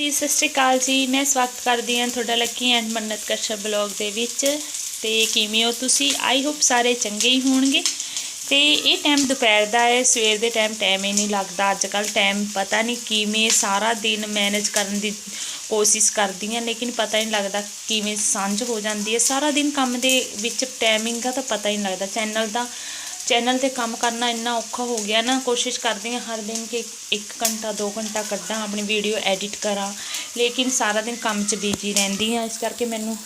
ਜੀ, ਸਤਿ ਸ਼੍ਰੀ ਅਕਾਲ ਜੀ। ਮੈਂ ਸਵਾਗਤ ਕਰਦੀ ਹਾਂ ਤੁਹਾਡਾ Lucky and Mannat Kashyap blog ਦੇ ਵਿੱਚ। ਤੇ ਕਿਵੇਂ ਹੋ ਤੁਸੀਂ? ਆਈ ਹੋਪ ਸਾਰੇ ਚੰਗੇ ਹੀ ਹੋਣਗੇ। ਤੇ ਇਹ ਟਾਈਮ ਦੁਪਹਿਰ ਦਾ ਹੈ। ਸਵੇਰ ਦੇ ਟਾਈਮ ਟਾਈਮ ਹੀ ਨਹੀਂ ਲੱਗਦਾ। ਅੱਜ ਕੱਲ ਟਾਈਮ ਪਤਾ ਨਹੀਂ ਕਿਵੇਂ ਸਾਰਾ ਦਿਨ ਮੈਨੇਜ ਕਰਨ ਦੀ ਕੋਸ਼ਿਸ਼ ਕਰਦੀ ਹਾਂ ਲੇਕਿਨ ਪਤਾ ਹੀ ਨਹੀਂ ਲੱਗਦਾ ਕਿਵੇਂ ਸਾਂਝ ਹੋ ਜਾਂਦੀ ਹੈ। ਸਾਰਾ ਦਿਨ ਕੰਮ ਦੇ ਵਿੱਚ ਟਾਈਮਿੰਗ ਦਾ ਤਾਂ ਪਤਾ ਹੀ ਨਹੀਂ ਲੱਗਦਾ। ਚੈਨਲ ਦਾ ਚੈਨਲ ਤੇ ਕੰਮ ਕਰਨਾ ਇੰਨਾ ਔਖਾ ਹੋ ਗਿਆ ਨਾ, ਕੋਸ਼ਿਸ਼ ਕਰਦੀ ਹਾਂ ਹਰ ਦਿਨ ਕਿ 1 ਘੰਟਾ 2 ਘੰਟਾ ਕੱਢਾਂ, ਆਪਣੀ ਵੀਡੀਓ ਐਡਿਟ ਕਰਾਂ। ਲੇਕਿਨ ਸਾਰਾ ਦਿਨ ਕੰਮ 'ਚ ਬਿਜ਼ੀ ਰਹਿੰਦੀ ਹਾਂ, ਇਸ ਕਰਕੇ ਮੈਨੂੰ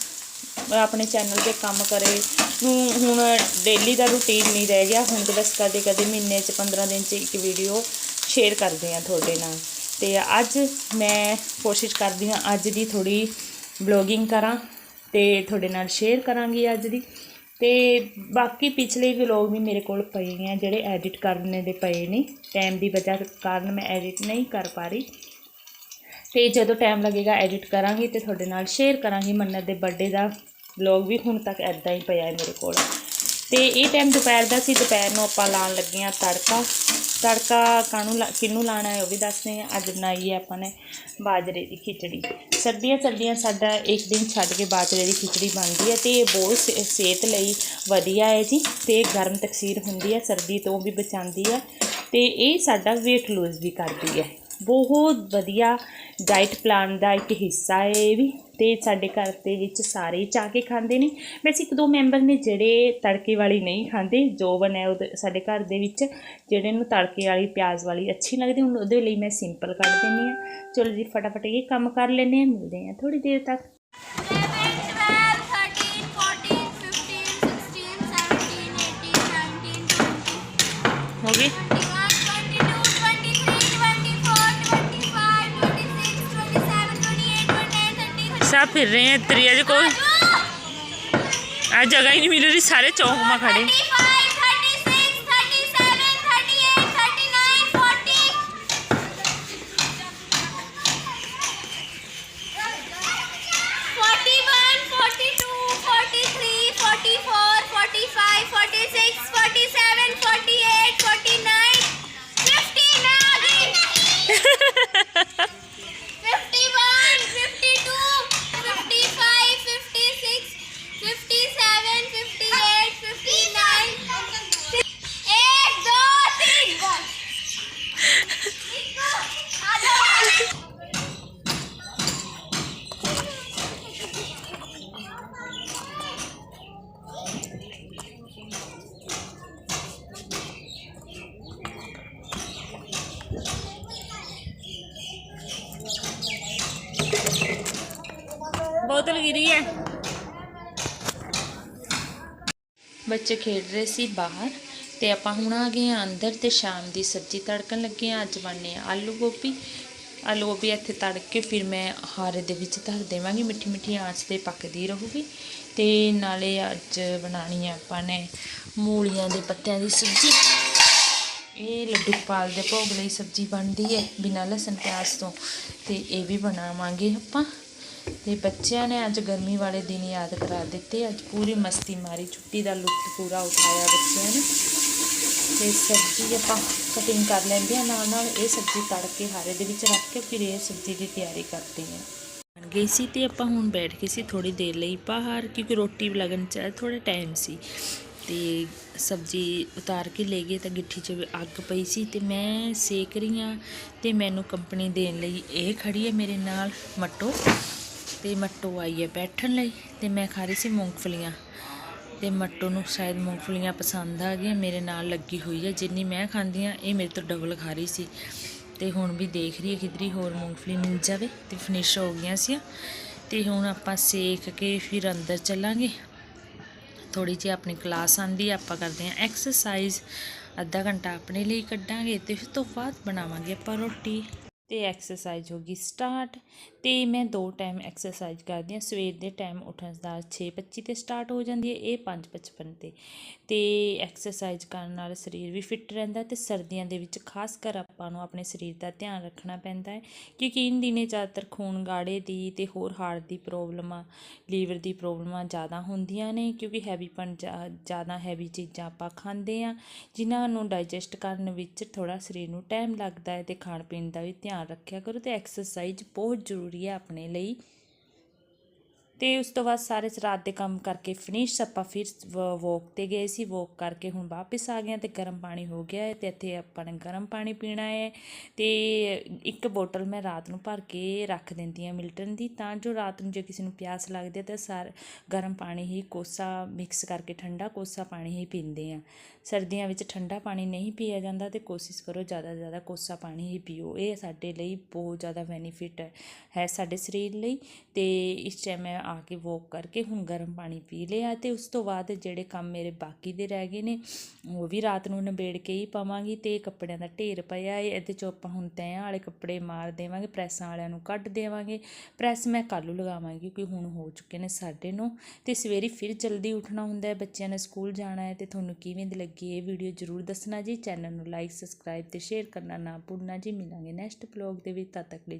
ਆਪਣੇ ਚੈਨਲ ਤੇ ਕੰਮ ਕਰੇ। ਨੂੰ ਹੁਣ ਡੇਲੀ ਦਾ ਰੂਟੀਨ ਨਹੀਂ ਰਹਿ ਗਿਆ। ਹੁਣ ਤਾਂ ਬਸ ਕਦੇ ਕਦੇ ਮਹੀਨੇ 'ਚ 15 ਦਿਨ 'ਚ ਇੱਕ ਵੀਡੀਓ ਸ਼ੇਅਰ ਕਰਦੀ ਹਾਂ ਤੁਹਾਡੇ ਨਾਲ। ਤੇ ਅੱਜ ਮੈਂ ਕੋਸ਼ਿਸ਼ ਕਰਦੀ ਹਾਂ ਅੱਜ ਦੀ ਥੋੜੀ ਬਲੌਗਿੰਗ ਕਰਾਂ ਤੇ ਤੁਹਾਡੇ ਨਾਲ ਸ਼ੇਅਰ ਕਰਾਂਗੀ ਅੱਜ ਦੀ। ਤੇ ਬਾਕੀ ਪਿਛਲੇ ਵਲੌਗ ਵੀ ਮੇਰੇ ਕੋਲ ਪਏ ਆ ਜਿਹੜੇ ਐਡਿਟ ਕਰਨੇ ਦੇ ਪਏ ਨੇ। ਟਾਈਮ ਦੀ ਵਜ੍ਹਾ ਕਾਰਨ ਮੈਂ ਐਡਿਟ ਨਹੀਂ ਕਰ ਪਾ ਰਹੀ। ਤੇ ਜਦੋਂ ਟਾਈਮ ਲੱਗੇਗਾ ਐਡਿਟ ਕਰਾਂਗੀ ਤੇ ਤੁਹਾਡੇ ਨਾਲ ਸ਼ੇਅਰ ਕਰਾਂਗੀ। ਮੰਨਤ ਦੇ ਬਰਥਡੇ ਦਾ ਵਲੌਗ ਵੀ ਹੁਣ ਤੱਕ ਐਦਾਂ ਹੀ ਪਿਆ ਹੈ ਮੇਰੇ ਕੋਲ। ਤੇ ਇਹ ਟਾਈਮ ਦੁਪਹਿਰ ਦਾ ਸੀ, ਦੁਪਹਿਰ ਨੂੰ ਆਪਾਂ ਲਾਣ ਲੱਗੇ ਆ ਤੜਕਾ। ਤੜਕਾ ਕਾਹਨੂੰ ਲਾ- ਕਿਹਨੂੰ ਲਾਣਾ ਹੈ ਉਹ ਵੀ ਦੱਸਦੇ ਆ ਅੱਜ ਬਣਾਈ ਹੈ ਆਪਾਂ ਨੇ ਬਾਜਰੇ ਦੀ ਖਿਚੜੀ। ਸਰਦੀਆਂ ਸਰਦੀਆਂ ਸਾਡਾ ਇੱਕ ਦਿਨ ਛੱਡ ਕੇ ਬਾਜਰੇ ਦੀ ਖਿਚੜੀ ਬਣਦੀ ਹੈ ਤੇ ਇਹ ਬਹੁਤ ਸੇ- ਸਿਹਤ ਲਈ ਵਧੀਆ ਹੈ ਜੀ ਤੇ ਗਰਮ ਤਕਸੀਰ ਹੁੰਦੀ ਹੈ, ਸਰਦੀ ਤੋਂ ਵੀ ਬਚਾਉਂਦੀ ਹੈ ਤੇ ਇਹ ਸਾਡਾ weight lose ਵੀ ਕਰਦੀ ਹੈ। ਬਹੁਤ ਵਧੀਆ ਡਾਈਟ ਪਲਾਨ ਦਾ ਇੱਕ ਹਿੱਸਾ ਹੈ ਇਹ ਵੀ ਤੇ ਸਾਡੇ ਘਰ ਦੇ ਵਿੱਚ ਸਾਰੇ ਹੀ ਚਾਹ ਕੇ ਖਾਂਦੇ ਨੇ। ਵੈਸੇ ਇੱਕ ਦੋ ਮੈਂਬਰ ਨੇ ਜਿਹੜੇ ਤੜਕੇ ਵਾਲੀ ਨਹੀਂ ਖਾਂਦੇ ਜੋ ਬਣਿਆ ਉਹਦੇ ਸਾਡੇ ਘਰ ਦੇ ਵਿੱਚ ਜਿਹੜੇ ਨੂੰ ਤੜਕੇ ਵਾਲੀ ਪਿਆਜ਼ ਵਾਲੀ ਅੱਛੀ ਲੱਗਦੀ ਹੁਣ ਉਹਦੇ ਲਈ ਮੈਂ ਸਿੰਪਲ ਕੱਢ ਦਿੰਦੀ ਆ ਚਲੋ ਜੀ ਫਟਾਫਟ ਇਹ ਕੰਮ ਕਰ ਲੈਂਦੇ ਆ ਮਿਲਦੇ ਆ ਥੋੜੀ ਦੇਰ ਤੱਕ। 11, 12, 13, 14, 15, 16, 17, 18, 19, 20, ਹੋ ਗਈ 29, 30, ਸਭ ਫਿਰ ਰਹੇ ਆ ਤਰੀਆ ਜੀ ਕੋਈ ਆ ਜਗ੍ਹਾ ਹੀ ਨਹੀਂ ਮਿਲ ਰਹੀ ਸਾਰੇ ਬੋਤਲ ਗਿਰੀ ਹੈ। ਬੱਚੇ ਖੇਡ ਰਹੇ ਸੀ ਬਾਹਰ ਤੇ ਆਪਾਂ ਹੁਣ ਆ ਗਏ ਆ ਅੰਦਰ ਤੇ ਸ਼ਾਮ ਦੀ ਸਬਜ਼ੀ ਤੜਕਣ ਲੱਗੇ ਆ ਅੱਜ ਬਣਨੇ ਆ ਆਲੂ ਗੋਭੀ। ਆਲੂ ਗੋਭੀ ਇੱਥੇ ਤੜਕ ਕੇ ਫਿਰ ਮੈਂ ਹਾਰੇ ਦੇ ਵਿੱਚ ਧਰ ਦੇਵਾਂਗੀ। ਮਿੱਠੀ ਮਿੱਠੀ ਆਂਚ ਤੇ ਪੱਕਦੀ ਰਹੂਗੀ ਤੇ ਨਾਲੇ ਅੱਜ ਬਣਾਣੀ ਆ ਆਪਾਂ ਨੇ ਮੂਲੀਆਂ ਦੇ ਪੱਤਿਆਂ ਦੀ ਸਬਜ਼ੀ। ਇਹ ਲੱਡੂ ਪਾਲ ਦੇ ਭੋਗ ਲਈ ਸਬਜ਼ੀ ਬਣਦੀ ਹੈ ਬਿਨਾਂ ਲਸਣ ਪਿਆਜ਼ ਤੋਂ ਤੇ ਇਹ ਵੀ ਬਣਾਵਾਂਗੇ ਆਪਾਂ। ਤੇ ਬੱਚਿਆਂ ਨੇ ਅੱਜ ਗਰਮੀ ਵਾਲੇ ਦਿਨ ਯਾਦ ਕਰਾ ਦਿੱਤੇ। ਅੱਜ ਪੂਰੀ ਮਸਤੀ ਮਾਰੀ, ਛੁੱਟੀ ਦਾ ਲੁਤਫ ਪੂਰਾ ਉਠਾਇਆ ਬੱਚਿਆਂ ਨੇ। ਤੇ ਸਬਜ਼ੀ ਆਪਾਂ ਕਟਿੰਗ ਕਰ ਲੈਂਦੇ ਆ ਨਾਲ ਨਾਲ ਇਹ ਸਬਜ਼ੀ ਤੜ ਕੇ ਹਾਰੇ ਦੇ ਵਿੱਚ ਰੱਖ ਕੇ ਫਿਰ ਇਹ ਸਬਜ਼ੀ ਦੀ ਤਿਆਰੀ ਕਰਦੇ ਆ ਬਣ ਗਈ ਸੀ ਤੇ ਆਪਾਂ ਹੁਣ ਬੈਠ ਗਏ ਸੀ ਥੋੜੀ ਦੇਰ ਲਈ ਬਾਹਰ, ਕਿਉਂਕਿ ਰੋਟੀ ਵੀ ਲੱਗਣ ਚ ਥੋੜਾ ਟਾਈਮ ਸੀ। ਤੇ ਸਬਜ਼ੀ ਉਤਾਰ ਕੇ ਲੈ ਗਏ ਤਾਂ ਗਿੱਠੀ 'ਚ ਅੱਗ ਪਈ ਸੀ ਤੇ ਮੈਂ ਸੇਕ ਰਹੀ ਹਾਂ ਤੇ ਮੈਨੂੰ ਕੰਪਨੀ ਦੇਣ ਲਈ ਇਹ ਖੜੀ ਹੈ ਮੇਰੇ ਨਾਲ ਮੱਟੋ। ਤੇ ਮੱਟੋ ਆਈ ਹੈ ਬੈਠਣ ਲਈ ਤੇ ਮੈਂ ਖਾ ਰਹੀ ਸੀ ਮੂੰਗਫਲੀਆਂ। ਤੇ ਮੱਟੋ ਨੂੰ ਸ਼ਾਇਦ ਮੂੰਗਫਲੀਆਂ ਪਸੰਦ ਆ ਗਈਆਂ, ਮੇਰੇ ਨਾਲ ਲੱਗੀ ਹੋਈ ਹੈ। ਜਿੰਨੀ ਮੈਂ ਖਾਂਦੀ ਆ ਇਹ ਮੇਰੇ ਤੋਂ ਡਬਲ ਖਾ ਰਹੀ ਸੀ। ਤੇ ਹੁਣ ਵੀ ਦੇਖ ਰਹੀ ਹੈ ਕਿਧਰੀ ਹੋਰ ਮੂੰਗਫਲੀ ਮਿਲ ਜਾਵੇ ਤੇ ਫਿਨਿਸ਼ ਹੋ ਗਈਆਂ ਸੀ ਤੇ ਹੁਣ ਆਪਾਂ ਸੇਕ ਕੇ ਫਿਰ ਅੰਦਰ ਚੱਲਾਂਗੇ। ਥੋੜੀ ਜਿਹੀ ਆਪਣੀ ਕਲਾਸ ਆਂਦੀ ਆਪਾਂ ਕਰਦੇ ਹਾਂ ਐਕਸਰਸਾਈਜ਼ ਅੱਧਾ ਘੰਟਾ ਆਪਣੇ ਲਈ ਕੱਢਾਂਗੇ ਤੇ ਫਿਰ ਤੋਂ ਬਾਅਦ ਬਣਾਵਾਂਗੇ ਆਪਾਂ ਰੋਟੀ। ਤੇ ਐਕਸਰਸਾਈਜ਼ ਹੋ ਗਈ ਸਟਾਰਟ ਤੇ ਮੈਂ ਦੋ ਟਾਈਮ ਐਕਸਰਸਾਈਜ਼ ਕਰਦੀ ਹਾਂ। ਸਵੇਰ ਦੇ ਟਾਈਮ ਉੱਠਣ ਦਾ 6:25 ਤੇ ਸਟਾਰਟ ਹੋ ਜਾਂਦੀ ਹੈ, ਇਹ 5:55 ਤੇ। ਤੇ ਐਕਸਰਸਾਈਜ਼ ਕਰਨ ਨਾਲ ਸਰੀਰ ਵੀ ਫਿੱਟ ਰਹਿੰਦਾ ਤੇ ਸਰਦੀਆਂ ਦੇ ਵਿੱਚ ਖਾਸ ਕਰ ਆਪਾਂ ਨੂੰ ਆਪਣੇ ਸਰੀਰ ਦਾ ਧਿਆਨ ਰੱਖਣਾ ਪੈਂਦਾ ਹੈ। ਕਿਉਂਕਿ ਇਨ ਦਿਨੇ ਜ਼ਿਆਦਾਤਰ ਖੂਨ ਗਾੜੇ ਦੀ ਤੇ ਹੋਰ ਹਾਰਟ ਦੀ ਪ੍ਰੋਬਲਮਾਂ, ਲੀਵਰ ਦੀ ਪ੍ਰੋਬਲਮਾਂ ਜ਼ਿਆਦਾ ਹੁੰਦੀਆਂ ਨੇ ਕਿਉਂਕਿ ਹੈਵੀਪਨ ਜ਼ਿਆਦਾ ਹੈਵੀ ਚੀਜ਼ਾਂ ਆਪਾਂ ਖਾਂਦੇ ਆ ਜਿਨ੍ਹਾਂ ਨੂੰ ਡਾਈਜੈਸਟ ਕਰਨ ਵਿੱਚ ਥੋੜਾ ਸਰੀਰ ਨੂੰ ਟਾਈਮ ਲੱਗਦਾ ਹੈ ਤੇ ਖਾਣ ਪੀਣ ਦਾ ਵੀ ਧਿਆਨ ਧਿਆਨ ਰੱਖਿਆ ਕਰੋ ਤੇ ਐਕਸਰਸਾਈਜ਼ ਬਹੁਤ ਜ਼ਰੂਰੀ ਹੈ ਆਪਣੇ ਲਈ। ਤੇ ਉਸ ਤੋਂ ਬਾਅਦ ਸਾਰੇ ਰਾਤ ਦੇ ਕੰਮ ਕਰਕੇ ਫਿਨਿਸ਼ ਆਪਾਂ ਫਿਰ ਵੋਕ ਤੇ ਗਏ ਸੀ। ਵੋਕ ਕਰਕੇ ਹੁਣ ਵਾਪਸ ਆ ਗਏ ਹਾਂ ਤੇ ਗਰਮ ਪਾਣੀ ਹੋ ਗਿਆ ਹੈ ਤੇ ਇੱਥੇ ਆਪਾਂ ਨੇ ਗਰਮ ਪਾਣੀ ਪੀਣਾ ਹੈ ਤੇ ਇੱਕ ਬੋਟਲ ਮੈਂ ਰਾਤ ਨੂੰ ਭਰ ਕੇ ਰੱਖ ਦਿੰਦੀ ਹਾਂ ਮਿਲਟਨ ਦੀ। ਤਾਂ ਜੋ ਰਾਤ ਨੂੰ ਜੇ ਕਿਸੇ ਨੂੰ ਪਿਆਸ ਲੱਗਦੀ ਹੈ ਤਾਂ ਸਾਰ ਗਰਮ ਪਾਣੀ ਹੀ ਕੋਸਾ ਮਿਕਸ ਕਰਕੇ ਠੰਡਾ ਕੋਸਾ ਪਾਣੀ ਹੀ ਪੀਂਦੇ ਆ ਸਰਦੀਆਂ ਵਿੱਚ ਠੰਡਾ ਪਾਣੀ ਨਹੀਂ ਪੀਆ ਜਾਂਦਾ ਤੇ ਕੋਸ਼ਿਸ਼ ਕਰੋ ਜ਼ਿਆਦਾ ਤੋਂ ਜ਼ਿਆਦਾ ਕੋਸਾ ਪਾਣੀ ਹੀ ਪੀਓ। ਇਹ ਸਾਡੇ ਲਈ ਬਹੁਤ ਜ਼ਿਆਦਾ ਬੈਨੀਫਿਟ ਹੈ ਸਾਡੇ ਸਰੀਰ ਲਈ ਤੇ ਇਸ ਟਾਈਮ ਮੈਂ ਆ ਕੇ ਵੋਕ ਕਰਕੇ ਹੁਣ ਗਰਮ ਪਾਣੀ ਪੀ ਲਿਆ ਤੇ ਉਸ ਤੋਂ ਬਾਅਦ ਜਿਹੜੇ ਕੰਮ ਮੇਰੇ ਬਾਕੀ ਦੇ ਰਹਿ ਗਏ ਨੇ, ਉਹ ਵੀ ਰਾਤ ਨੂੰ ਨਿਬੇੜ ਕੇ ਹੀ ਪਾਵਾਂਗੀ ਤੇ ਕੱਪੜਿਆਂ ਦਾ ਢੇਰ ਪਿਆ ਏ, ਇਹਦੇ ਚੋਂ ਆਪਾਂ ਹੁਣ ਤੈਆਂ ਵਾਲੇ ਕੱਪੜੇ ਮਾਰ ਦੇਵਾਂਗੇ, ਪ੍ਰੈਸਾਂ ਵਾਲਿਆਂ ਨੂੰ ਕੱਢ ਦੇਵਾਂਗੇ। ਪ੍ਰੈਸ ਮੈਂ ਕੱਲ੍ਹ ਨੂੰ ਲਗਾਵਾਂਗੀ ਕਿਉਂਕਿ ਹੁਣ ਹੋ ਚੁੱਕੇ ਨੇ ਸਾਡੇ ਨੂੰ ਤੇ ਸਵੇਰੇ ਫਿਰ ਜਲਦੀ ਉੱਠਣਾ ਹੁੰਦਾ ਹੈ, ਬੱਚਿਆਂ ਨੇ ਸਕੂਲ ਜਾਣਾ ਹੈ ਤੇ ਤੁਹਾਨੂੰ ਕਿਵੇਂ ਦੀ ਲੱਗੀ ਇਹ ਵੀਡੀਓ ਜਰੂਰ ਦੱਸਣਾ ਜੀ, ਚੈਨਲ ਨੂੰ ਲਾਈਕ ਸਬਸਕ੍ਰਾਈਬ ਤੇ ਸ਼ੇਅਰ ਕਰਨਾ ਨਾ ਭੁੱਲਣਾ ਜੀ। ਮਿਲਾਂਗੇ ਨੈਕਸਟ ਬਲੌਗ ਦੇ ਵਿੱਚ, ਤਦ ਤੱਕ ਲਈ